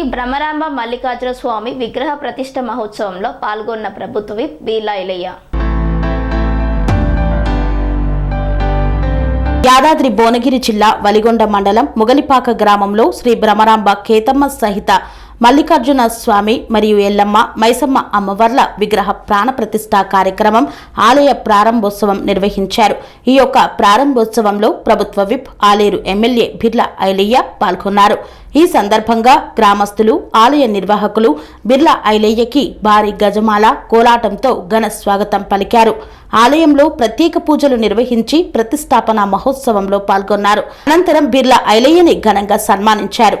శ్రీ భ్రమరాంబ మల్లికార్జున స్వామి విగ్రహ ప్రతిష్ట మహోత్సవంలో పాల్గొన్న ప్రభుత్వ విప్ బీలా ఇలయ్య యాదాద్రి భువనగిరి జిల్లా వలిగొండ మండలం ముగలిపాక గ్రామంలో శ్రీ భ్రమరాంబ కేతమ్మ సహిత మల్లికార్జున స్వామి మరియు ఎల్లమ్మ మైసమ్మ అమ్మవార్ల విగ్రహ ప్రాణ ప్రతిష్ఠ కార్యక్రమం ఆలయ ప్రారంభోత్సవం నిర్వహించారు. ఈ యొక్క ప్రారంభోత్సవంలో ప్రభుత్వ విప్ ఆలేరు ఎమ్మెల్యే బిర్లా ఐలయ్య పాల్గొన్నారు. ఈ సందర్భంగా గ్రామస్తులు ఆలయ నిర్వాహకులు బిర్లా ఐలయ్యకి భారీ గజమాల కోలాటంతో ఘన స్వాగతం పలికారు. ఆలయంలో ప్రత్యేక పూజలు నిర్వహించి ప్రతిష్టాపన మహోత్సవంలో పాల్గొన్నారు. అనంతరం బిర్లా ఐలయ్యని ఘనంగా సన్మానించారు.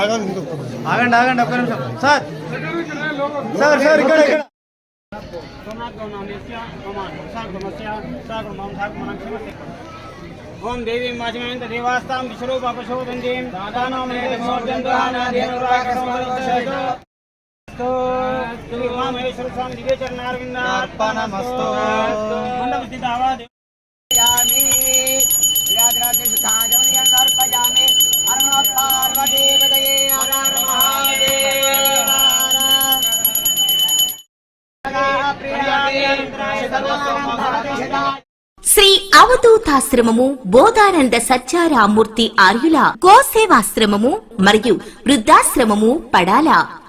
ఆగండి ఆగండి ఒక్క నిమిషం సార్ సార్ సార్ ఇక్కడ ఇక్కడ ఓం దేవీ మాచమేంద్ర దేవాస్తాం స్వామి. శ్రీ అవధూతాశ్రమము బోధానంద సత్యారామూర్తి ఆర్యుల గోసేవాశ్రమము మరియు వృద్ధాశ్రమము పడాల.